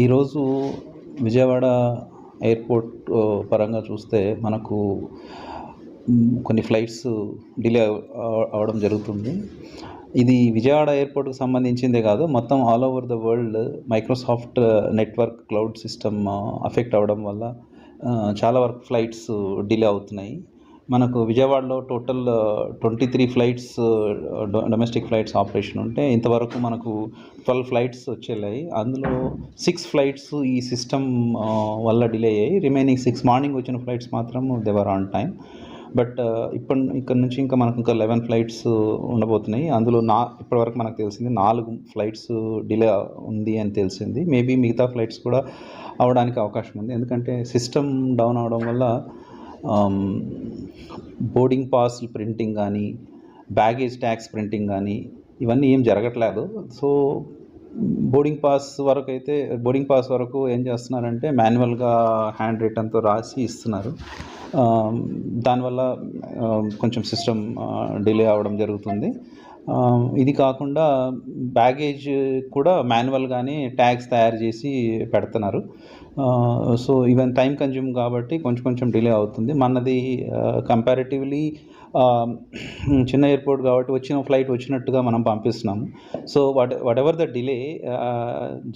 ఈరోజు విజయవాడ ఎయిర్పోర్ట్ పరంగా చూస్తే మనకు కొన్ని ఫ్లైట్స్ డిలే అవడం జరుగుతుంది. ఇది విజయవాడ ఎయిర్పోర్ట్కి సంబంధించిందే కాదు మొత్తం all over the world Microsoft network cloud system affect అవ్వడం వల్ల చాలా వరకు ఫ్లైట్స్ డిలే అవుతున్నాయి. మనకు విజయవాడలో total twenty three flights domestic flights operation ఉంటే ఇంతవరకు మనకు ట్వెల్వ్ ఫ్లైట్స్ వచ్చేలాయి. అందులో సిక్స్ ఫ్లైట్స్ ఈ సిస్టమ్ వల్ల డిలే అయ్యాయి. రిమైనింగ్ సిక్స్ మార్నింగ్ వచ్చిన ఫ్లైట్స్ మాత్రం దేవర్ ఆన్ టైం బట్ ఇప్పటి ఇక్కడ నుంచి ఇంకా మనకు ఇంకా లెవెన్ ఫ్లైట్స్ ఉండబోతున్నాయి. అందులో నా ఇప్పటివరకు మనకు తెలిసింది నాలుగు ఫ్లైట్స్ డిలే ఉంది అని తెలిసింది. మేబీ మిగతా ఫ్లైట్స్ కూడా అవడానికి అవకాశం ఉంది. ఎందుకంటే సిస్టమ్ డౌన్ అవడం వల్ల బోర్డింగ్ పాస్ ప్రింటింగ్ కానీ బ్యాగేజ్ ట్యాక్స్ ప్రింటింగ్ కానీ ఇవన్నీ ఏం జరగట్లేదు. సో బోర్డింగ్ పాస్ వరకు అయితే బోర్డింగ్ పాస్ వరకు ఏం చేస్తున్నారంటే మాన్యువల్గా హ్యాండ్ రిటర్న్తో రాసి ఇస్తున్నారు. Um, దానివల్ల um, కొంచెం సిస్టమ్ డిలే అవ్వడం జరుగుతుంది. ఇది కాకుండా బ్యాగేజ్ కూడా మాన్యువల్గానే ట్యాగ్స్ తయారు చేసి పెడుతున్నారు. సో ఈవెన్ టైం కన్జ్యూమ్ కాబట్టి కొంచెం కొంచెం డిలే అవుతుంది. మనది కంపారిటివ్లీ చిన్న ఎయిర్పోర్ట్ కాబట్టి వచ్చిన ఫ్లైట్ వచ్చినట్టుగా మనం పంపిస్తున్నాము. So what whatever the delay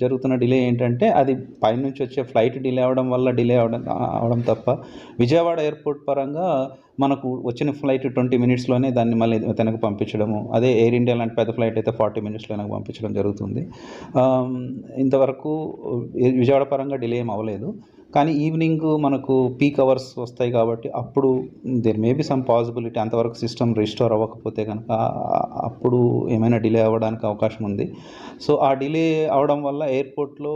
జరుగుతున్న డిలే ఏంటంటే అది పైనుంచి వచ్చే ఫ్లైట్ డిలే అవడం వల్ల డిలే అవడం అవడం తప్ప విజయవాడ ఎయిర్పోర్ట్ పరంగా మనకు వచ్చిన ఫ్లైట్ ట్వంటీ మినిట్స్లోనే దాన్ని మళ్ళీ వెనక పంపించడము. అదే ఎయిర్ ఇండియా లాంటి పెద్ద ఫ్లైట్ అయితే ఫార్టీ మినిట్స్లో వెనక పంపించడం జరుగుతుంది. ఇంతవరకు విజయవాడ పరంగా డిలే ఏం అవ్వలేదు. కానీ ఈవినింగ్ మనకు పీక్ అవర్స్ వస్తాయి కాబట్టి అప్పుడు there may be some possibility అంతవరకు సిస్టమ్ రిస్టోర్ అవ్వకపోతే కనుక అప్పుడు ఏమైనా డిలే అవ్వడానికి అవకాశం ఉంది. సో ఆ డిలే అవడం వల్ల ఎయిర్పోర్ట్లో